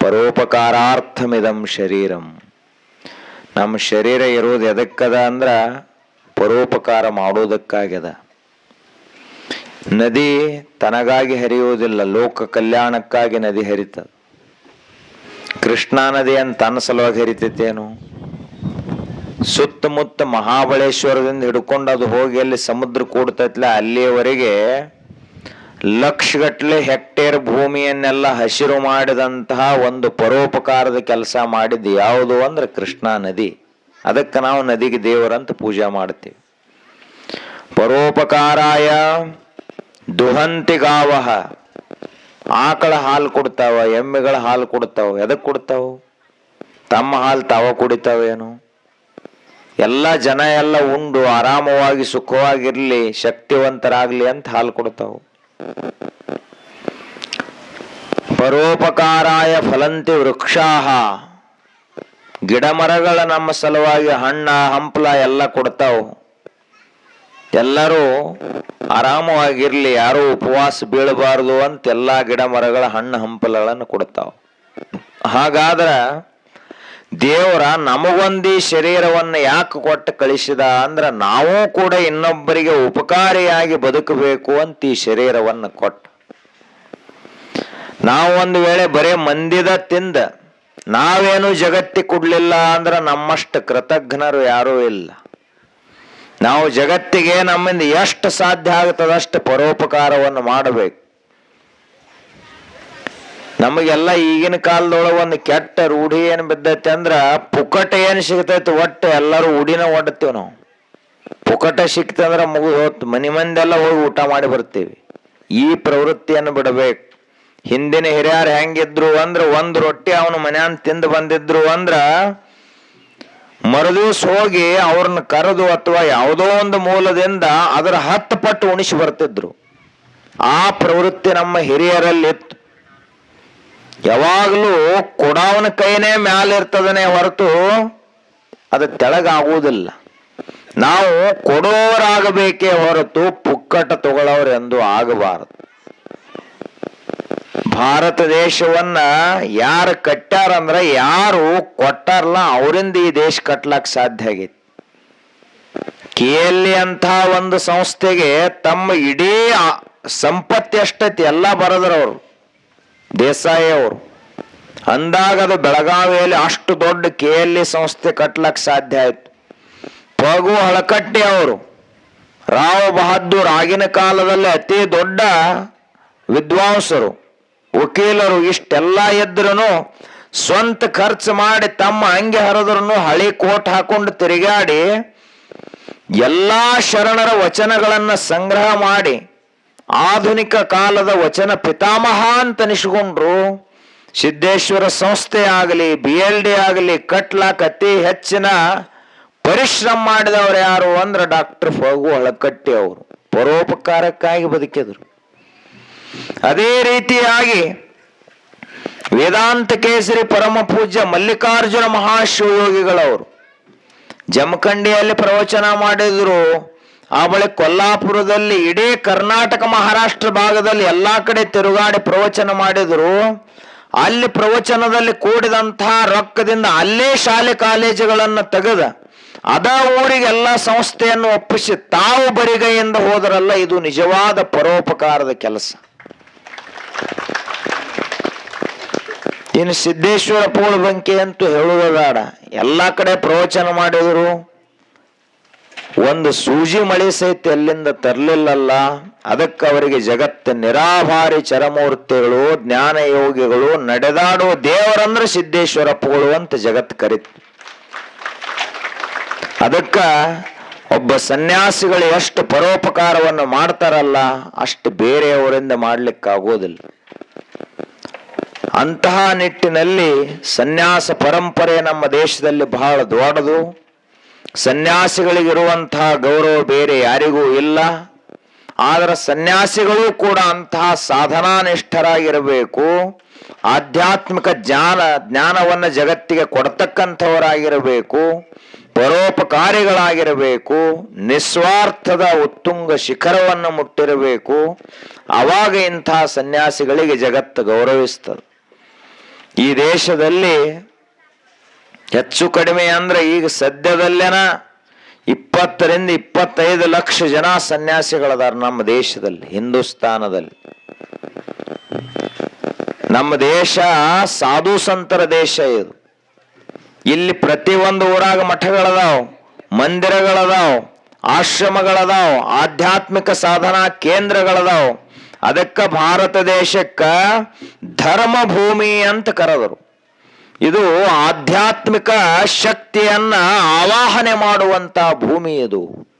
ಪರೋಪಕಾರಾರ್ಥಮಿದಂ ಶರೀರಂ. ನಮ್ಮ ಶರೀರ ಇರೋದು ಎದಕ್ಕದ ಅಂದ್ರ ಪರೋಪಕಾರ ಮಾಡೋದಕ್ಕಾಗ್ಯದ. ನದಿ ತನಗಾಗಿ ಹರಿಯುವುದಿಲ್ಲ, ಲೋಕ ಕಲ್ಯಾಣಕ್ಕಾಗಿ ನದಿ ಹರಿತದ. ಕೃಷ್ಣಾ ನದಿ ಅಂತ ತನ್ನ ಸಲುವಾಗಿ ಹರಿತೈತೇನು? ಸುತ್ತಮುತ್ತ ಮಹಾಬಳೇಶ್ವರದಿಂದ ಹಿಡ್ಕೊಂಡು ಅದು ಹೋಗಿ ಅಲ್ಲಿ ಸಮುದ್ರ ಕೂಡ್ತೈತಲ್ಲ ಅಲ್ಲಿಯವರೆಗೆ ಲಕ್ಷಗಟ್ಲೆ ಹೆಕ್ಟೇರ್ ಭೂಮಿಯನ್ನೆಲ್ಲ ಹಸಿರು ಮಾಡಿದಂತಹ ಒಂದು ಪರೋಪಕಾರದ ಕೆಲಸ ಮಾಡಿದ್ದು ಯಾವುದು ಅಂದ್ರೆ ಕೃಷ್ಣಾ ನದಿ. ಅದಕ್ಕೆ ನಾವು ನದಿಗೆ ದೇವರಂತ ಪೂಜೆ ಮಾಡ್ತೀವಿ. ಪರೋಪಕಾರಾಯ ದುಹಂತಿ ಗಾವಹ. ಆಕಳ ಹಾಲು ಕೊಡ್ತಾವ, ಎಮ್ಮೆಗಳ ಹಾಲು ಕೊಡ್ತಾವ ಎದಕ್ಕೆ ಕೊಡ್ತಾವ? ತಮ್ಮ ಹಾಲು ತಾವ ಕುಡಿತಾವೇನು? ಎಲ್ಲ ಜನ ಎಲ್ಲ ಉಂಡು, ಆರಾಮವಾಗಿ, ಸುಖವಾಗಿರಲಿ, ಶಕ್ತಿವಂತರಾಗ್ಲಿ ಅಂತ ಹಾಲು ಕೊಡ್ತಾವ. ಪರೋಪಕಾರಾಯ ಫಲಂತಿ ವೃಕ್ಷಾಹ. ಗಿಡ ಮರಗಳ ನಮ್ಮ ಸಲುವಾಗಿ ಹಣ್ಣ, ಹಂಪಲ ಎಲ್ಲ ಕೊಡ್ತಾವ. ಎಲ್ಲರೂ ಆರಾಮವಾಗಿರಲಿ, ಯಾರು ಉಪವಾಸ ಬೀಳಬಾರದು ಅಂತ ಎಲ್ಲಾ ಗಿಡ ಮರಗಳ ಹಣ್ಣು, ಹಂಪಲಗಳನ್ನು ಕೊಡ್ತಾವ. ಹಾಗಾದ್ರ ದೇವರ ನಮಗೊಂದಿ ಶರೀರವನ್ನು ಯಾಕೆ ಕೊಟ್ಟು ಕಳಿಸಿದ ಅಂದ್ರೆ ನಾವು ಕೂಡ ಇನ್ನೊಬ್ಬರಿಗೆ ಉಪಕಾರಿಯಾಗಿ ಬದುಕಬೇಕು ಅಂತ ಈ ಶರೀರವನ್ನು ಕೊಟ್ಟ. ನಾವು ಒಂದು ವೇಳೆ ಬರೇ ಮಂದಿದ ತಿಂದ ನಾವೇನು ಜಗತ್ತಿ ಕೊಡ್ಲಿಲ್ಲ ಅಂದ್ರೆ ನಮ್ಮಷ್ಟು ಕೃತಜ್ಞರು ಯಾರೂ ಇಲ್ಲ. ನಾವು ಜಗತ್ತಿಗೆ ನಮ್ಮಿಂದ ಎಷ್ಟು ಸಾಧ್ಯ ಆಗ್ತದಷ್ಟು ಪರೋಪಕಾರವನ್ನು ಮಾಡಬೇಕು. ನಮಗೆಲ್ಲ ಈಗಿನ ಕಾಲದೊಳಗೆ ಒಂದು ಕೆಟ್ಟ ರೂಢಿ ಏನು ಬಿದ್ದೈತೆ ಅಂದ್ರ ಪುಕಟ ಏನು ಸಿಗ್ತೈತಿ ಒಟ್ಟು ಎಲ್ಲರೂ ಉಡಿನ ಒಡ್ತೀವಿ ನಾವು. ಪುಕಟ ಸಿಕ್ತಂದ್ರೆ ಮುಗಿದು ಹೊತ್ತು ಮನೆ ಮಂದೆಲ್ಲ ಹೋಗಿ ಊಟ ಮಾಡಿ ಬರ್ತೀವಿ. ಈ ಪ್ರವೃತ್ತಿಯನ್ನು ಬಿಡಬೇಕು. ಹಿಂದಿನ ಹಿರಿಯರು ಹೆಂಗಿದ್ರು ಅಂದ್ರೆ ಒಂದು ರೊಟ್ಟಿ ಅವನು ಮನ್ಯಾನ್ ತಿಂದು ಬಂದಿದ್ರು ಅಂದ್ರೆ ಮರುದಿವ್ಸ ಹೋಗಿ ಅವ್ರನ್ನ ಕರೆದು ಅಥವಾ ಯಾವುದೋ ಒಂದು ಮೂಲದಿಂದ ಅದರ ಹತ್ತು ಪಟ್ಟು ಉಣಿಸಿ ಬರ್ತಿದ್ರು. ಆ ಪ್ರವೃತ್ತಿ ನಮ್ಮ ಹಿರಿಯರಲ್ಲಿತ್ತು ಯಾವಾಗಲೂ ಕೊಡವನ ಕೈನೇ ಮ್ಯಾಲಿರ್ತದನೆ ಹೊರತು ಅದು ತೆಳಗಾಗುವುದಿಲ್ಲ. ನಾವು ಕೊಡೋರಾಗಬೇಕೇ ಹೊರತು ಪುಕ್ಕಟ ತಗೊಳ್ಳೋರೆಂದು ಆಗಬಾರದು. ಭಾರತ ದೇಶವನ್ನ ಯಾರು ಕಟ್ಟಾರಂದ್ರ ಯಾರು ಕೊಟ್ಟಾರಲ್ಲ ಅವರಿಂದ ಈ ದೇಶ ಕಟ್ಲಕ್ ಸಾಧ್ಯ ಆಗೈತಿ. ಕೆಎಲ್ಇ ಅಂತ ಒಂದು ಸಂಸ್ಥೆಗೆ ತಮ್ಮ ಇಡೀ ಸಂಪತ್ತಿ ಎಷ್ಟೈತಿ ಎಲ್ಲ ಬರದ್ರವ್ರು. ದೇಸಾಯಿ ಅವರು ಅಂದಾಗ ಅದು ಬೆಳಗಾವಿಯಲ್ಲಿ ಅಷ್ಟು ದೊಡ್ಡ ಕೆ ಎಲ್ ಇ ಸಂಸ್ಥೆ ಕಟ್ಲಕ್ ಸಾಧ್ಯ ಆಯ್ತು. ಪಗು ಹಳಕಟ್ಟಿ ಅವರು ರಾವ್ ಬಹದ್ದೂರ್ ಆಗಿನ ಕಾಲದಲ್ಲಿ ಅತಿ ದೊಡ್ಡ ವಿದ್ವಾಂಸರು, ವಕೀಲರು, ಇಷ್ಟೆಲ್ಲ ಇದ್ರೂ ಸ್ವಂತ ಖರ್ಚು ಮಾಡಿ ತಮ್ಮ ಅಂಗಿ ಹರಿದ್ರು ಹಳಿ ಕೋಟ್ ಹಾಕೊಂಡು ತಿರುಗಾಡಿ ಎಲ್ಲಾ ಶರಣರ ವಚನಗಳನ್ನು ಸಂಗ್ರಹ ಮಾಡಿ ಆಧುನಿಕ ಕಾಲದ ವಚನ ಪಿತಾಮಹ ಅಂತ ಅನಿಸ್ಕೊಂಡ್ರು ಸಿದ್ದೇಶ್ವರ ಸಂಸ್ಥೆ ಆಗಲಿ ಬಿ ಎಲ್ ಡಿ ಆಗಲಿ ಕಟ್ಲಾಕ್ ಅತಿ ಹೆಚ್ಚಿನ ಪರಿಶ್ರಮ ಮಾಡಿದವರು ಯಾರು ಅಂದ್ರೆ ಡಾಕ್ಟರ್ ಫಗು ಹಳಕಟ್ಟಿ ಅವರು. ಪರೋಪಕಾರಕ್ಕಾಗಿ ಬದುಕಿದ್ರು. ಅದೇ ರೀತಿಯಾಗಿ ವೇದಾಂತ ಕೇಸರಿ ಪರಮ ಪೂಜ್ಯ ಮಲ್ಲಿಕಾರ್ಜುನ ಮಹಾಶಿವಯೋಗಿಗಳವರು ಜಮಖಂಡಿಯಲ್ಲಿ ಪ್ರವಚನ ಮಾಡಿದ್ರು. ಆ ಬಳಿಕ ಕೊಲ್ಲಾಪುರದಲ್ಲಿ ಇಡೀ ಕರ್ನಾಟಕ ಮಹಾರಾಷ್ಟ್ರ ಭಾಗದಲ್ಲಿ ಎಲ್ಲಾ ಕಡೆ ತಿರುಗಾಡಿ ಪ್ರವಚನ ಮಾಡಿದರು. ಅಲ್ಲಿ ಪ್ರವಚನದಲ್ಲಿ ಕೂಡಿದಂತಹ ರೊಕ್ಕದಿಂದ ಅಲ್ಲೇ ಶಾಲೆ ಕಾಲೇಜುಗಳನ್ನು ತೆಗೆದ. ಅದ ಊರಿಗೆಲ್ಲ ಸಂಸ್ಥೆಯನ್ನು ಒಪ್ಪಿಸಿ ತಾವು ಬರಿಗೈಯಿಂದ ಹೋದರಲ್ಲ, ಇದು ನಿಜವಾದ ಪರೋಪಕಾರದ ಕೆಲಸ. ಇನ್ನು ಸಿದ್ದೇಶ್ವರ ಪೋಳ ಬಂಕೆ ಅಂತೂ ಹೇಳುವುದಾಡ ಎಲ್ಲಾ ಕಡೆ ಪ್ರವಚನ ಮಾಡಿದ್ರು. ಒಂದು ಸೂಜಿ ಮಳೆ ಸಹಿತ ಎಲ್ಲಿಂದ ತರಲಿಲ್ಲಲ್ಲ, ಅದಕ್ಕೆ ಅವರಿಗೆ ಜಗತ್ತ ನಿರಾಭಾರಿ ಚರಮೂರ್ತಿಗಳು ಜ್ಞಾನ ಯೋಗಿಗಳು ನಡೆದಾಡುವ ದೇವರಂದ್ರೆ ಸಿದ್ದೇಶ್ವರಪ್ಪಗಳು ಅಂತ ಜಗತ್ ಕರಿತು. ಅದಕ್ಕ ಒಬ್ಬ ಸನ್ಯಾಸಿಗಳು ಎಷ್ಟು ಪರೋಪಕಾರವನ್ನು ಮಾಡ್ತಾರಲ್ಲ, ಅಷ್ಟು ಬೇರೆಯವರಿಂದ ಮಾಡ್ಲಿಕ್ಕಾಗೋದಿಲ್ಲ. ಅಂತಹ ನಿಟ್ಟಿನಲ್ಲಿ ಸನ್ಯಾಸ ಪರಂಪರೆ ನಮ್ಮ ದೇಶದಲ್ಲಿ ಬಹಳ ದೊಡ್ಡದು. ಸನ್ಯಾಸಿಗಳಿಗಿರುವಂತಹ ಗೌರವ ಬೇರೆ ಯಾರಿಗೂ ಇಲ್ಲ. ಆದರೆ ಸನ್ಯಾಸಿಗಳು ಕೂಡ ಅಂತಹ ಸಾಧನಾನಿಷ್ಠರಾಗಿರಬೇಕು. ಆಧ್ಯಾತ್ಮಿಕ ಜ್ಞಾನ, ಜ್ಞಾನವನ್ನು ಜಗತ್ತಿಗೆ ಕೊಡ್ತಕ್ಕಂಥವರಾಗಿರಬೇಕು. ಪರೋಪಕಾರಿಗಳಾಗಿರಬೇಕು. ನಿಸ್ವಾರ್ಥದ ಉತ್ತುಂಗ ಶಿಖರವನ್ನು ಮುಟ್ಟಿರಬೇಕು. ಅವಾಗ ಇಂತಹ ಸನ್ಯಾಸಿಗಳಿಗೆ ಜಗತ್ತು ಗೌರವಿಸ್ತದೆ. ಈ ದೇಶದಲ್ಲಿ ಹೆಚ್ಚು ಕಡಿಮೆ ಅಂದ್ರೆ ಈಗ ಸದ್ಯದಲ್ಲೇನ ಇಪ್ಪತ್ತರಿಂದ ಇಪ್ಪತ್ತೈದು ಲಕ್ಷ ಜನ ಸನ್ಯಾಸಿಗಳದಾರ ನಮ್ಮ ದೇಶದಲ್ಲಿ, ಹಿಂದೂಸ್ತಾನದಲ್ಲಿ. ನಮ್ಮ ದೇಶ ಸಾಧು ಸಂತರ ದೇಶ ಇದು. ಇಲ್ಲಿ ಪ್ರತಿಯೊಂದು ಊರಾಗ ಮಠಗಳದಾವ್, ಮಂದಿರಗಳದಾವ್, ಆಶ್ರಮಗಳದಾವ್, ಆಧ್ಯಾತ್ಮಿಕ ಸಾಧನಾ ಕೇಂದ್ರಗಳದಾವ್. ಅದಕ್ಕ ಭಾರತ ದೇಶಕ್ಕ ಧರ್ಮ ಭೂಮಿ ಅಂತ ಕರೆದರು. ಇದು ಆಧ್ಯಾತ್ಮಿಕ ಶಕ್ತಿಯನ್ನ ಆವಾಹನೆ ಮಾಡುವಂತ ಭೂಮಿ ಇದು.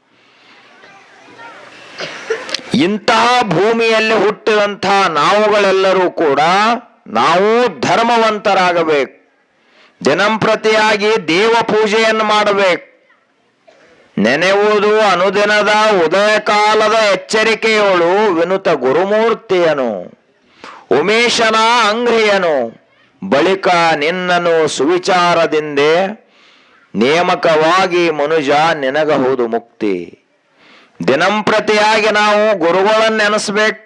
ಇಂತಹ ಭೂಮಿಯಲ್ಲಿ ಹುಟ್ಟಿದಂತಹ ನಾವುಗಳೆಲ್ಲರೂ ಕೂಡ ನಾವು ಧರ್ಮವಂತರಾಗಬೇಕು. ದಿನಂಪ್ರತಿಯಾಗಿ ದೇವ ಪೂಜೆಯನ್ನು ಮಾಡಬೇಕು. ನೆನೆಯುವುದು ಅನುದಿನದ ಉದಯ ಕಾಲದ ಎಚ್ಚರಿಕೆಯೋಳು ವಿನುತ ಗುರುಮೂರ್ತಿಯನು, ಉಮೇಶನ ಅಂಗ್ರಿಯನು ಬಳಿಕ ನಿನ್ನನು ಸುವಿಚಾರದಿಂದೆ ನೇಮಕವಾಗಿ ಮನುಜ ನಿನಗಹುದು ಮುಕ್ತಿ. ದಿನಂಪ್ರತಿಯಾಗಿ ನಾವು ಗುರುಗಳನ್ನು ನೆನೆಸ್ಬೇಕು,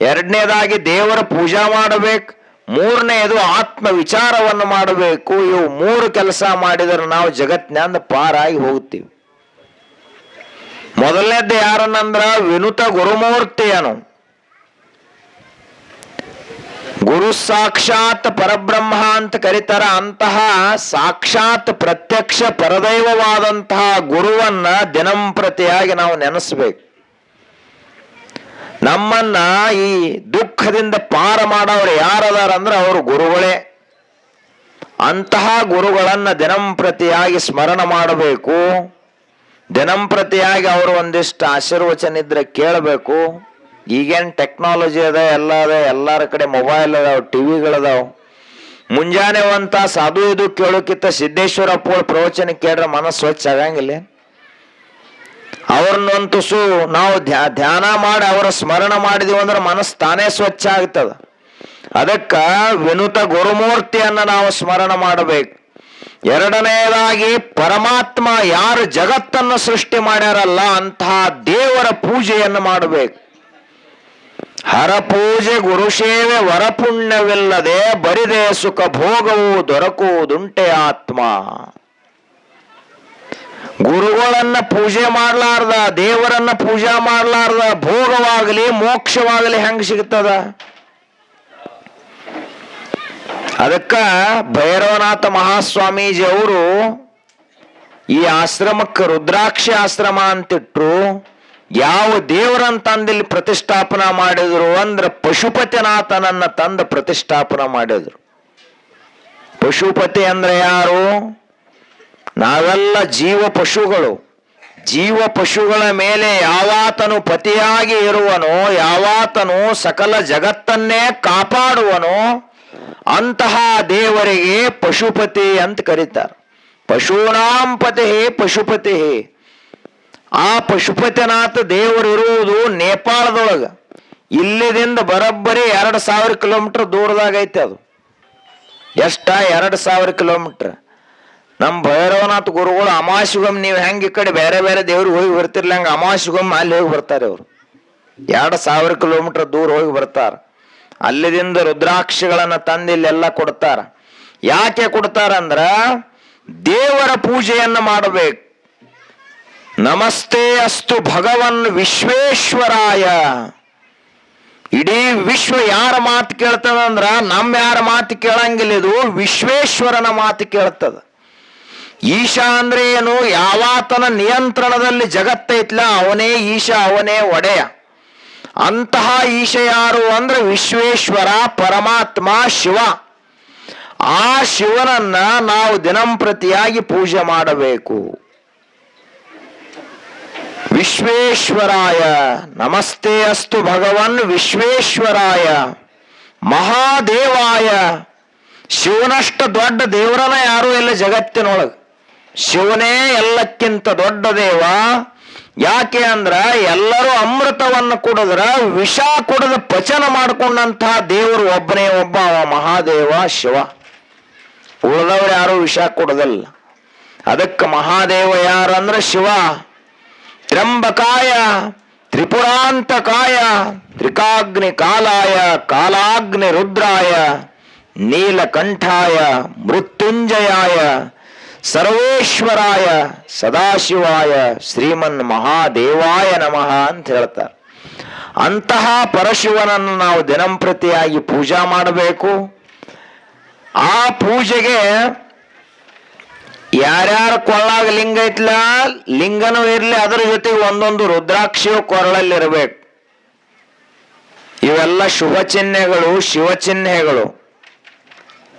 ಎರಡನೇದಾಗಿ ದೇವರ ಪೂಜಾ ಮಾಡಬೇಕು, ಮೂರನೆಯದು ಆತ್ಮ ವಿಚಾರವನ್ನು ಮಾಡಬೇಕು. ಇವು ಮೂರು ಕೆಲಸ ಮಾಡಿದರೆ ನಾವು ಜಗತ್ತಿನಿಂದ ಪಾರಾಗಿ ಹೋಗ್ತೀವಿ ಮೊದಲನೇದ್ದು ಯಾರನ್ನಂದ್ರ ವಿನುತ ಗುರುಮೂರ್ತಿಯನು. ಗುರು ಸಾಕ್ಷಾತ್ ಪರಬ್ರಹ್ಮ ಅಂತ ಕರೀತಾರ, ಅಂತಹ ಸಾಕ್ಷಾತ್ ಪ್ರತ್ಯಕ್ಷ ಪರದೈವವಾದಂತಹ ಗುರುವನ್ನ ದಿನಂಪ್ರತಿಯಾಗಿ ನಾವು ನೆನೆಸ್ಬೇಕು. ನಮ್ಮನ್ನ ಈ ದುಃಖದಿಂದ ಪಾರ ಮಾಡೋರು ಯಾರದಾರ ಅಂದ್ರೆ ಅವರು ಗುರುಗಳೇ. ಅಂತಹ ಗುರುಗಳನ್ನ ದಿನಂಪ್ರತಿಯಾಗಿ ಸ್ಮರಣ ಮಾಡಬೇಕು. ದಿನಂಪ್ರತಿಯಾಗಿ ಅವರು ಒಂದಿಷ್ಟು ಆಶೀರ್ವಚನ ಇದ್ರೆ ಕೇಳಬೇಕು. ಈಗೇನ್ ಟೆಕ್ನಾಲಜಿ ಅದ, ಎಲ್ಲ ಅದ, ಎಲ್ಲಾರ ಕಡೆ ಮೊಬೈಲ್ ಅದಾವ ಟಿವಿಗಳದಾವ ಮುಂಜಾನೆ ಒಂದು ತಾಸು ಅದು ಇದು ಕೇಳೋಕ್ಕಿಂತ ಸಿದ್ದೇಶ್ವರಪ್ಪಗಳ ಪ್ರವಚನ ಕೇಳ್ರೆ ಮನಸ್ಸು ಸ್ವಚ್ಛ ಆಗಂಗಿಲ್ಲ ಅವ್ರನ್ನೊಂದು ನಾವು ಧ್ಯ- ಧ್ಯಾನ ಮಾಡಿ ಅವರ ಸ್ಮರಣ ಮಾಡಿದೀವಿ ಅಂದ್ರೆ ಮನಸ್ಸು ತಾನೇ ಸ್ವಚ್ಛ ಆಗ್ತದ. ಅದಕ್ಕ ವಿನುತ ಗುರುಮೂರ್ತಿಯನ್ನ ನಾವು ಸ್ಮರಣ ಮಾಡಬೇಕು. ಎರಡನೆಯದಾಗಿ ಪರಮಾತ್ಮ ಯಾರು ಜಗತ್ತನ್ನು ಸೃಷ್ಟಿ ಮಾಡ್ಯಾರಲ್ಲ ಅಂತಹ ದೇವರ ಪೂಜೆಯನ್ನು ಮಾಡಬೇಕು. ಹರಪೂಜೆ ಗುರುಸೇವೆ ವರಪುಣ್ಯವಿಲ್ಲದೆ ಬರಿದೆ ಸುಖ ಭೋಗವು ದೊರಕುವುದುಂಟೆ ಆತ್ಮ. ಗುರುಗಳನ್ನ ಪೂಜೆ ಮಾಡ್ಲಾರ್ದ, ದೇವರನ್ನ ಪೂಜಾ ಮಾಡ್ಲಾರ್ದ ಭೋಗವಾಗಲಿ ಮೋಕ್ಷವಾಗಲಿ ಹೆಂಗ್ ಸಿಗ್ತದ? ಅದಕ್ಕ ಭೈರವನಾಥ ಮಹಾಸ್ವಾಮೀಜಿ ಅವರು ಈ ಆಶ್ರಮಕ್ಕೆ ರುದ್ರಾಕ್ಷಿ ಆಶ್ರಮ ಅಂತಿಟ್ರು. ಯಾವ ದೇವರಂತಂದಿಲ್ಲಿ ಪ್ರತಿಷ್ಠಾಪನ ಮಾಡಿದ್ರು ಅಂದ್ರೆ ಪಶುಪತಿನಾಥನನ್ನ ತಂದ ಪ್ರತಿಷ್ಠಾಪನ ಮಾಡಿದ್ರು. ಪಶುಪತಿ ಅಂದ್ರೆ ಯಾರು? ನಾವೆಲ್ಲ ಜೀವ ಪಶುಗಳು. ಜೀವ ಪಶುಗಳ ಮೇಲೆ ಯಾವಾತನು ಪತಿಯಾಗಿ ಇರುವನೋ, ಯಾವಾತನು ಸಕಲ ಜಗತ್ತನ್ನೇ ಕಾಪಾಡುವನೋ, ಅಂತಹ ದೇವರಿಗೆ ಪಶುಪತಿ ಅಂತ ಕರೀತಾರೆ. ಪಶೂನಾಂ ಪತಿ ಪಶುಪತಿ. ಆ ಪಶುಪತಿನಾಥ ದೇವರು ಇರುವುದು ನೇಪಾಳದೊಳಗ. ಇಲ್ಲಿದಿಂದ ಬರೋಬ್ಬರಿ ಎರಡು ಸಾವಿರ ಕಿಲೋಮೀಟರ್ ದೂರದಾಗ ಐತೆ ಅದು. ಎಷ್ಟ? ಎರಡು ಸಾವಿರ ಕಿಲೋಮೀಟರ್. ನಮ್ಮ ಭೈರವನಾಥ ಗುರುಗಳು ಅಮಾಶಿಗಮ್ ನೀವು ಹೆಂಗೆ ಈ ಕಡೆ ಬೇರೆ ಬೇರೆ ದೇವ್ರಿಗೆ ಹೋಗಿ ಬರ್ತಿರ್ಲಿ ಹಂಗೆ ಅಮಾಶಿಗಮ್ ಅಲ್ಲಿ ಹೋಗಿ ಬರ್ತಾರೆ ಅವರು. ಎರಡು ಸಾವಿರ ಕಿಲೋಮೀಟರ್ ದೂರ ಹೋಗಿ ಬರ್ತಾರೆ. ಅಲ್ಲಿದಿಂದ ರುದ್ರಾಕ್ಷಿಗಳನ್ನು ತಂದು ಇಲ್ಲೆಲ್ಲ ಕೊಡ್ತಾರ. ಯಾಕೆ ಕೊಡ್ತಾರಂದ್ರ ದೇವರ ಪೂಜೆಯನ್ನು ಮಾಡಬೇಕು. ನಮಸ್ತೆ ಅಸ್ತು ಭಗವನ್ ವಿಶ್ವೇಶ್ವರಾಯ. ಇಡೀ ವಿಶ್ವ ಯಾರ ಮಾತು ಕೇಳ್ತದ ಅಂದ್ರ ನಮ್ಮ ಯಾರ ಮಾತು ಕೇಳಂಗಿಲ್ಲ, ಇದು ವಿಶ್ವೇಶ್ವರನ ಮಾತು ಕೇಳ್ತದ. ಈಶಾ ಅಂದ್ರೆ ಏನು? ಯಾವಾತನ ನಿಯಂತ್ರಣದಲ್ಲಿ ಜಗತ್ತೈತ್ಲ ಅವನೇ ಈಶಾ, ಅವನೇ ಒಡೆಯ. ಅಂತಹ ಈಶ ಯಾರು ಅಂದ್ರೆ ವಿಶ್ವೇಶ್ವರ, ಪರಮಾತ್ಮ, ಶಿವ. ಆ ಶಿವನನ್ನ ನಾವು ದಿನಂಪ್ರತಿಯಾಗಿ ಪೂಜೆ ಮಾಡಬೇಕು. ವಿಶ್ವೇಶ್ವರಾಯ. ನಮಸ್ತೆ ಅಸ್ತು ಭಗವನ್ ವಿಶ್ವೇಶ್ವರಾಯ. ಮಹಾದೇವಾಯ. ಶಿವನಷ್ಟ ದೊಡ್ಡ ದೇವರನ ಯಾರು ಇಲ್ಲ ಜಗತ್ತಿನೊಳಗೆ? ಶಿವನೇ ಎಲ್ಲಕ್ಕಿಂತ ದೊಡ್ಡ ದೇವ. ಯಾಕೆ ಅಂದ್ರ ಎಲ್ಲರೂ ಅಮೃತವನ್ನು ಕುಡಿದ್ರ ವಿಷ ಕುಡಿದ ಪಚನ ಮಾಡಿಕೊಂಡಂತಹ ದೇವರು ಒಬ್ಬನೇ ಒಬ್ಬ ಮಹಾದೇವ, ಶಿವ. ಉಳಿದವ್ರು ಯಾರು ವಿಷ ಕುಡದಲ್ಲ. ಅದಕ್ಕೆ ಮಹಾದೇವ ಯಾರಂದ್ರ ಶಿವ. ತ್ರ್ಯಂಬಕಾಯ, ತ್ರಿಪುರಾಂತಕಾಯ, ತ್ರಿಕಾಗ್ನಿ ಕಾಲಾಯ, ಕಾಲಾಗ್ನಿ ರುದ್ರಾಯ, ನೀಲಕಂಠಾಯ, ಮೃತ್ಯುಂಜಯಾಯ, ಸರ್ವೇಶ್ವರಾಯ, ಸದಾಶಿವಾಯ, ಶ್ರೀಮನ್ ಮಹಾದೇವಾಯ ನಮಃ ಅಂತ ಹೇಳ್ತಾರೆ. ಅಂತಹ ಪರಶಿವನನ್ನು ನಾವು ದಿನಂಪ್ರತಿಯಾಗಿ ಪೂಜಾ ಮಾಡಬೇಕು. ಆ ಪೂಜೆಗೆ ಯಾರ್ಯಾರ ಕೊಳ್ಳಾಗ ಲಿಂಗ ಐತ್ಲ, ಲಿಂಗನೂ ಇರ್ಲಿ, ಅದ್ರ ಜೊತೆಗೆ ಒಂದೊಂದು ರುದ್ರಾಕ್ಷಿಯು ಕೊರಳಲ್ಲಿರಬೇಕು. ಇವೆಲ್ಲ ಶುಭ ಚಿಹ್ನೆಗಳು, ಶಿವ ಚಿಹ್ನೆಗಳು.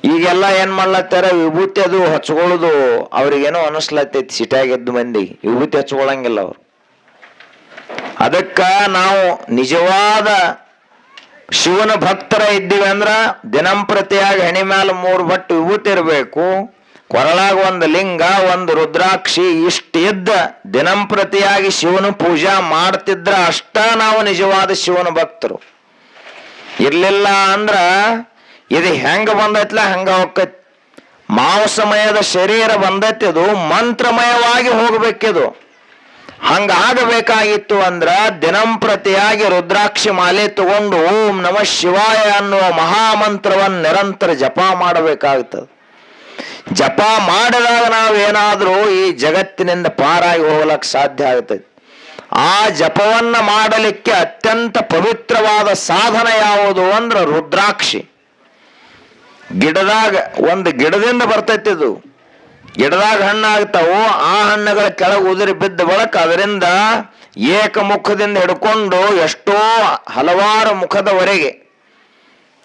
ಈಗೆಲ್ಲ ಏನ್ ಮಾಡ್ಲತ್ತಾರ, ವಿಭೂತಿ ಅದು ಹಚ್ಕೊಳ್ಳೋದು ಅವ್ರಿಗೇನೋ ಅನಿಸ್ಲತ್ತೈತಿ ಸಿಟಾಗಿದ್ದು ಮಂದಿ. ವಿಭೂತಿ ಹಚ್ಕೊಳಂಗಿಲ್ಲ ಅವ್ರು. ಅದಕ್ಕ ನಾವು ನಿಜವಾದ ಶಿವನ ಭಕ್ತರ ಇದ್ದೀವಿ ಅಂದ್ರ ದಿನಂಪ್ರತಿಯಾಗಿ ಹೆಣಿ ಮ್ಯಾಲ ಮೂರು ಬಟ್ಟು ವಿಭೂತಿ ಇರಬೇಕು. ಕೊರಳಾಗ ಒಂದು ಲಿಂಗ, ಒಂದು ರುದ್ರಾಕ್ಷಿ ಇಷ್ಟಿದ್ದ ದಿನಂಪ್ರತಿಯಾಗಿ ಶಿವನ ಪೂಜಾ ಮಾಡ್ತಿದ್ರ ಅಷ್ಟ ನಾವು ನಿಜವಾದ ಶಿವನ ಭಕ್ತರು. ಇರ್ಲಿಲ್ಲ ಅಂದ್ರ ಇದು ಹೆಂಗ ಬಂದೈತ್ಲ ಹಂಗ ಹೋಗ್ತೈತಿ. ಮಾಂಸಮಯದ ಶರೀರ ಬಂದೈತಿ ಅದು ಮಂತ್ರಮಯವಾಗಿ ಹೋಗ್ಬೇಕಿದು. ಹಂಗಾಗಬೇಕಾಗಿತ್ತು ಅಂದ್ರ ದಿನಂಪ್ರತಿಯಾಗಿ ರುದ್ರಾಕ್ಷಿ ಮಾಲೆ ತಗೊಂಡು ಓಂ ನಮ ಶಿವಾಯ ಅನ್ನುವ ಮಹಾಮಂತ್ರವನ್ನು ನಿರಂತರ ಜಪ ಮಾಡಬೇಕಾಗ್ತದೆ. ಜಪ ಮಾಡಿದಾಗ ನಾವೇನಾದರೂ ಈ ಜಗತ್ತಿನಿಂದ ಪಾರಾಗಿ ಹೋಗಲಕ್ಕೆ ಸಾಧ್ಯ ಆಗುತ್ತೆ. ಆ ಜಪವನ್ನ ಮಾಡಲಿಕ್ಕೆ ಅತ್ಯಂತ ಪವಿತ್ರವಾದ ಸಾಧನ ಯಾವುದು ಅಂದ್ರೆ ರುದ್ರಾಕ್ಷಿ. ಗಿಡದಾಗ, ಒಂದು ಗಿಡದಿಂದ ಬರ್ತೈತಿ ಇದು. ಗಿಡದಾಗ ಹಣ್ಣಾಗ್ತಾವೋ, ಆ ಹಣ್ಣುಗಳ ಕೆಳಗೆ ಉದುರಿ ಬಿದ್ದ ಬಳಕ ಅದರಿಂದ ಏಕಮುಖದಿಂದ ಹಿಡ್ಕೊಂಡು ಎಷ್ಟೋ ಹಲವಾರು ಮುಖದವರೆಗೆ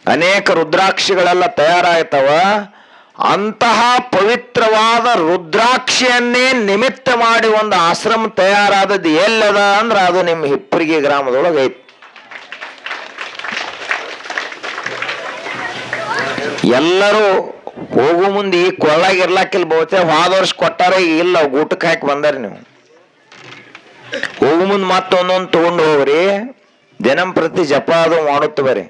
ಅನೇಕ ರುದ್ರಾಕ್ಷಿಗಳೆಲ್ಲ ತಯಾರಾಗ್ತಾವ. ಅಂತಹ ಪವಿತ್ರವಾದ ರುದ್ರಾಕ್ಷಿಯನ್ನೇ ನಿಮಿತ್ತ ಮಾಡಿ ಒಂದು ಆಶ್ರಮ ತಯಾರಾದದ್ದು ಎಲ್ಲದ ಅಂದ್ರೆ ಅದು ನಿಮ್ಮ ಹಿಪ್ಪರಿಗೆ ಗ್ರಾಮದೊಳಗೆ ಐತಿ ಎಲ್ಲರೂ ಹೋಗು ಮುಂದೆ ಈ ಕೊಳ್ಳಾಗ ಇರ್ಲಾಕಿಲ್ಲ ಬಹುತೇಕ ಹೋದ ವರ್ಷ ಕೊಟ್ಟಾರ ಇಲ್ಲ ಊಟಕ್ಕೆ ಹಾಕಿ ಬಂದಾರ ನೀವು. ಹೋಗು ಮುಂದೆ ಮತ್ತೊಂದೊಂದು ತಗೊಂಡು ಹೋಗ್ರಿ. ದಿನಂಪ್ರತಿ ಜಪ ಅದು ಮಾಡುತ್ತ ಬರೀ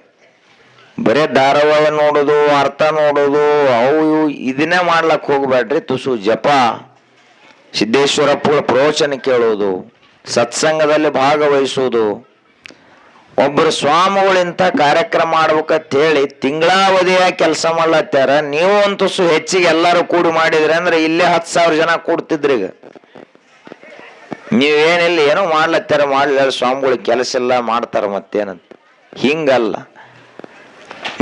ಬರೇ ಧಾರಾವಾಹಿ ನೋಡೋದು, ಅರ್ಥ ನೋಡೋದು, ಅವು ಇವು ಇದನ್ನೇ ಮಾಡ್ಲಕ್ಕೆ ಹೋಗ್ಬೇಡ್ರಿ ತುಸು ಜಪ. ಸಿದ್ದೇಶ್ವರಪ್ಪಗಳ ಪ್ರವಚನ ಕೇಳೋದು ಸತ್ಸಂಗದಲ್ಲಿ ಭಾಗವಹಿಸೋದು ಒಬ್ಬರು ಸ್ವಾಮಿಗಳಿಂತ ಕಾರ್ಯಕ್ರಮ ಹೇಳಿ ತಿಂಗಳಾವಧಿಯ ಕೆಲಸ ಮಾಡ್ಲತ್ತಾರ ನೀವು ಒಂದು ತುಸು ಹೆಚ್ಚಿಗೆ ಎಲ್ಲರೂ ಕೂಡಿ ಮಾಡಿದ್ರಿ ಅಂದ್ರೆ ಇಲ್ಲೇ ಹತ್ತು ಸಾವಿರ ಜನ ಕೂಡ್ತಿದ್ರಿ ಈಗ. ನೀವೇನಿಲ್ಲ, ಏನೋ ಮಾಡ್ಲತ್ತಾರ ಮಾಡ್ಲಿಲ್ಲ, ಸ್ವಾಮಿಗಳು ಕೆಲಸ ಎಲ್ಲ ಮಾಡ್ತಾರ ಮತ್ತೇನಂತ. ಹಿಂಗಲ್ಲ.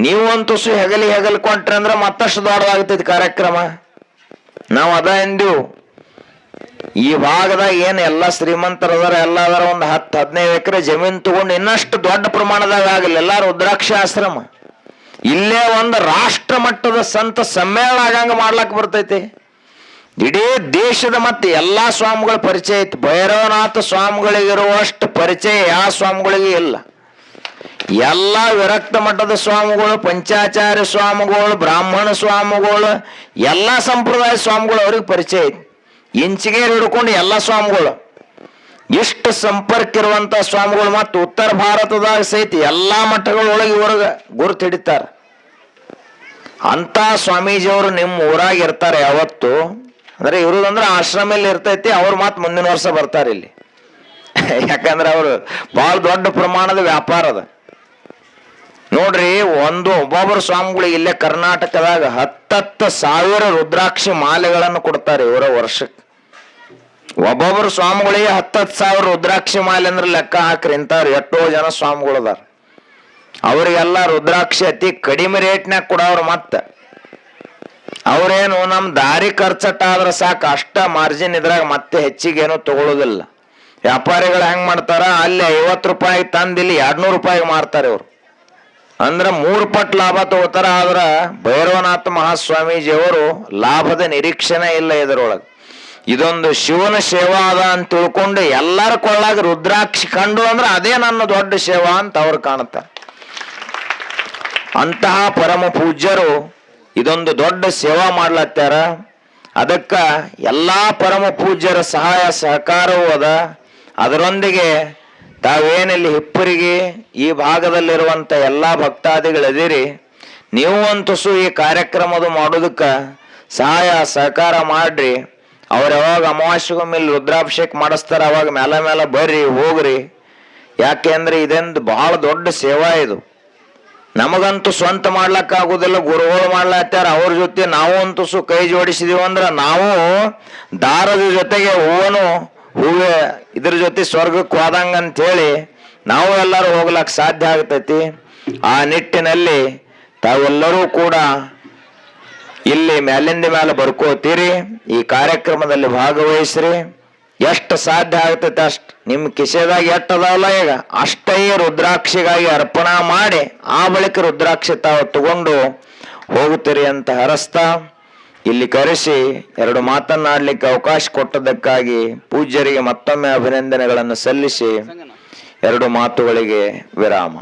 ನೀವು ತುಸು ಹೆಗಲಿ ಹೆಗಲ್ ಕೊಟ್ರಿ ಅಂದ್ರೆ ಮತ್ತಷ್ಟು ದೊಡ್ಡದಾಗ್ತೈತಿ ಕಾರ್ಯಕ್ರಮ. ನಾವು ಅದ ಎಂದೆವು ಈ ಭಾಗದಾಗ ಏನು ಎಲ್ಲ ಶ್ರೀಮಂತರ ಅದಾರ, ಎಲ್ಲ ಅದರ ಒಂದು ಹತ್ತು, ಹದಿನೈದು ಎಕರೆ ಜಮೀನ್ ತಗೊಂಡು ಇನ್ನಷ್ಟು ದೊಡ್ಡ ಪ್ರಮಾಣದಾಗ ಆಗಲಿ ಎಲ್ಲ ರುದ್ರಾಕ್ಷಿ ಆಶ್ರಮ. ಇಲ್ಲೇ ಒಂದು ರಾಷ್ಟ್ರ ಮಟ್ಟದ ಸಂತ ಸಮ್ಮೇಳನ ಆಗಂಗ ಮಾಡ್ಲಕ್ ಬರ್ತೈತಿ. ಇಡೀ ದೇಶದ ಮತ್ತೆ ಎಲ್ಲಾ ಸ್ವಾಮಿಗಳ ಪರಿಚಯ ಐತಿ. ಭೈರವನಾಥ ಸ್ವಾಮಿಗಳಿಗಿರುವಷ್ಟು ಪರಿಚಯ ಯಾವ ಸ್ವಾಮಿಗಳಿಗೆ ಇಲ್ಲ. ಎಲ್ಲ ವಿರಕ್ತ ಮಠದ ಸ್ವಾಮಿಗಳು, ಪಂಚಾಚಾರ್ಯ ಸ್ವಾಮಿಗಳು, ಬ್ರಾಹ್ಮಣ ಸ್ವಾಮಿಗಳು, ಎಲ್ಲ ಸಂಪ್ರದಾಯ ಸ್ವಾಮಿಗಳು ಅವ್ರಿಗೆ ಪರಿಚಯ ಐತಿ. ಇಂಚಿಗೆ ಹಿಡ್ಕೊಂಡು ಎಲ್ಲ ಸ್ವಾಮಿಗಳು. ಇಷ್ಟು ಸಂಪರ್ಕ ಇರುವಂತ ಸ್ವಾಮಿಗಳು ಮತ್ತು ಉತ್ತರ ಭಾರತದಾಗ ಸಹಿತ ಎಲ್ಲಾ ಮಠಗಳೊಳಗೆ ಇವ್ರಿಗೆ ಗುರುತು ಹಿಡಿತಾರ. ಅಂತ ಸ್ವಾಮೀಜಿಯವರು ನಿಮ್ಮ ಊರಾಗ ಇರ್ತಾರೆ ಯಾವತ್ತು? ಅಂದ್ರೆ ಇವ್ರದಂದ್ರೆ ಆಶ್ರಮ ಇಲ್ಲಿ ಇರ್ತೈತಿ, ಅವ್ರು ಮಾತು ಮುಂದಿನ ವರ್ಷ ಬರ್ತಾರೆ ಇಲ್ಲಿ. ಯಾಕಂದ್ರೆ ಅವರು ಬಹಳ ದೊಡ್ಡ ಪ್ರಮಾಣದ ವ್ಯಾಪಾರ ಅದ. ನೋಡ್ರಿ, ಒಂದು ಒಬ್ಬೊಬ್ಬರು ಸ್ವಾಮಿಗಳಿಗೆ ಇಲ್ಲೇ ಕರ್ನಾಟಕದಾಗ ಹತ್ತತ್ತು ಸಾವಿರ ರುದ್ರಾಕ್ಷಿ ಮಾಲೆಗಳನ್ನು ಕೊಡ್ತಾರೆ ಇವರ ವರ್ಷಕ್ಕೆ. ಒಬ್ಬೊಬ್ಬರು ಸ್ವಾಮಿಗಳಿಗೆ ಹತ್ತತ್ತು ಸಾವಿರ ರುದ್ರಾಕ್ಷಿ ಮಾಲೆ ಅಂದ್ರೆ ಲೆಕ್ಕ ಹಾಕ್ರಿ, ಇಂಥವ್ರು ಎಷ್ಟೋ ಜನ ಸ್ವಾಮಿಗಳು ಅದಾರ. ಅವರಿಗೆಲ್ಲ ರುದ್ರಾಕ್ಷಿ ಅತಿ ಕಡಿಮೆ ರೇಟ್ನಾಗ ಕೊಡೋರು ಮತ್ತೆ. ಅವ್ರೇನು ನಮ್ಮ ದಾರಿ ಖರ್ಚಟ್ಟ ಆದ್ರೆ ಸಾಕು, ಅಷ್ಟ ಮಾರ್ಜಿನ್ ಇದ್ರಾಗ ಮತ್ತೆ ಹೆಚ್ಚಿಗೆ ಏನೋ ತಗೊಳ್ಳೋದಿಲ್ಲ ವ್ಯಾಪಾರಿಗಳು ಹೆಂಗೆ ಮಾಡ್ತಾರ, ಅಲ್ಲಿ ಐವತ್ತು ರೂಪಾಯಿ ತಂದಿಲ್ಲಿ ಎರಡ್ನೂರು ರೂಪಾಯಿಗೆ ಮಾರ್ತಾರೆ ಇವ್ರು. ಅಂದ್ರ ಮೂರು ಪಟ್ ಲಾಭ ತಗೋತಾರ ಆದ್ರ ಭೈರವನಾಥ ಮಹಾಸ್ವಾಮೀಜಿಯವರು ಲಾಭದ ನಿರೀಕ್ಷಣೆ ಇಲ್ಲ ಇದರೊಳಗೆ. ಇದೊಂದು ಶಿವನ ಸೇವಾ ಅದ ಅಂತ ತಿಳ್ಕೊಂಡು ಎಲ್ಲರ ಕೊಳ್ಳಾಗ ರುದ್ರಾಕ್ಷಿ ಕಂಡು ಅಂದ್ರೆ ಅದೇ ನನ್ನ ದೊಡ್ಡ ಸೇವಾ ಅಂತ ಅವ್ರು ಕಾಣುತ್ತಾರೆ. ಅಂತಹ ಪರಮ ಪೂಜ್ಯರು ಇದೊಂದು ದೊಡ್ಡ ಸೇವಾ ಮಾಡ್ಲತ್ತಾರ ಅದಕ್ಕ ಎಲ್ಲಾ ಪರಮ ಪೂಜ್ಯರ ಸಹಾಯ ಸಹಕಾರವೂ ಅದ. ಅದರೊಂದಿಗೆ ತಾವೇನಲ್ಲಿ ಹಿಪ್ಪರಿಗೆ ಈ ಭಾಗದಲ್ಲಿರುವಂತ ಎಲ್ಲಾ ಭಕ್ತಾದಿಗಳದಿರಿ ನೀವು ಅಂತಸು ತುಸು ಈ ಕಾರ್ಯಕ್ರಮದ ಮಾಡೋದಕ್ಕೆ ಸಹಾಯ ಸಹಕಾರ ಮಾಡ್ರಿ. ಅವ್ರು ಯಾವಾಗ ಅಮಾವಾಸ್ಯಗೊಮ್ಮೆ ರುದ್ರಾಭಿಷೇಕ ಮಾಡಿಸ್ತಾರೆ, ಅವಾಗ ಮೇಲೆ ಮೇಲೆ ಬರ್ರಿ, ಹೋಗ್ರಿ. ಯಾಕೆ ಅಂದ್ರೆ ಇದೊಂದು ಬಹಳ ದೊಡ್ಡ ಸೇವಾ ಇದು. ನಮಗಂತೂ ಸ್ವಂತ ಮಾಡ್ಲಕ್ ಆಗುದಿಲ್ಲ, ಗುರುಗಳು ಮಾಡ್ಲತ್ತಾರ ಅವ್ರ ಜೊತೆ ನಾವು ಅಂತಸು ಕೈ ಜೋಡಿಸಿದೀವಿ ಅಂದ್ರೆ ನಾವು ದಾರದ ಜೊತೆಗೆ ಹೂವನು ಹೂವೆ ಇದ್ರ ಜೊತೆ ಸ್ವರ್ಗಕ್ಕೆ ಹೋದಂಗ ಅಂತ ಹೇಳಿ ನಾವು ಎಲ್ಲರೂ ಹೋಗ್ಲಾಕ್ ಸಾಧ್ಯ ಆಗ್ತೈತಿ. ಆ ನಿಟ್ಟಿನಲ್ಲಿ ತಾವೆಲ್ಲರೂ ಕೂಡ ಇಲ್ಲಿ ಮೇಲಿಂದ ಮೇಲೆ ಬರ್ಕೋತೀರಿ. ಈ ಕಾರ್ಯಕ್ರಮದಲ್ಲಿ ಭಾಗವಹಿಸ್ರಿ. ಎಷ್ಟು ಸಾಧ್ಯ ಆಗ್ತೈತೆ ಅಷ್ಟು. ನಿಮ್ಮ ಕಿಸೆದಾಗ ಎಷ್ಟು ಈಗ. ಅಷ್ಟೇ ರುದ್ರಾಕ್ಷಿಗಾಗಿ ಅರ್ಪಣಾ ಮಾಡಿ ಆ ಬಳಿಕ ರುದ್ರಾಕ್ಷಿ ತಾವು ತಗೊಂಡು ಹೋಗುತ್ತೀರಿ ಅಂತ ಹರಸ್ತಾ ಇಲ್ಲಿ ಕರೆಸಿ ಎರಡು ಮಾತನ್ನಾಡಲಿಕ್ಕೆ ಅವಕಾಶ ಕೊಟ್ಟದಕ್ಕಾಗಿ ಪೂಜ್ಯರಿಗೆ ಮತ್ತೊಮ್ಮೆ ಅಭಿನಂದನೆಗಳನ್ನು ಸಲ್ಲಿಸಿ ಎರಡು ಮಾತುಗಳಿಗೆ ವಿರಾಮ.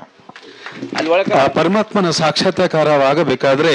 ಪರಮಾತ್ಮನ ಸಾಕ್ಷಾತ್ಕಾರವಾಗಬೇಕಾದ್ರೆ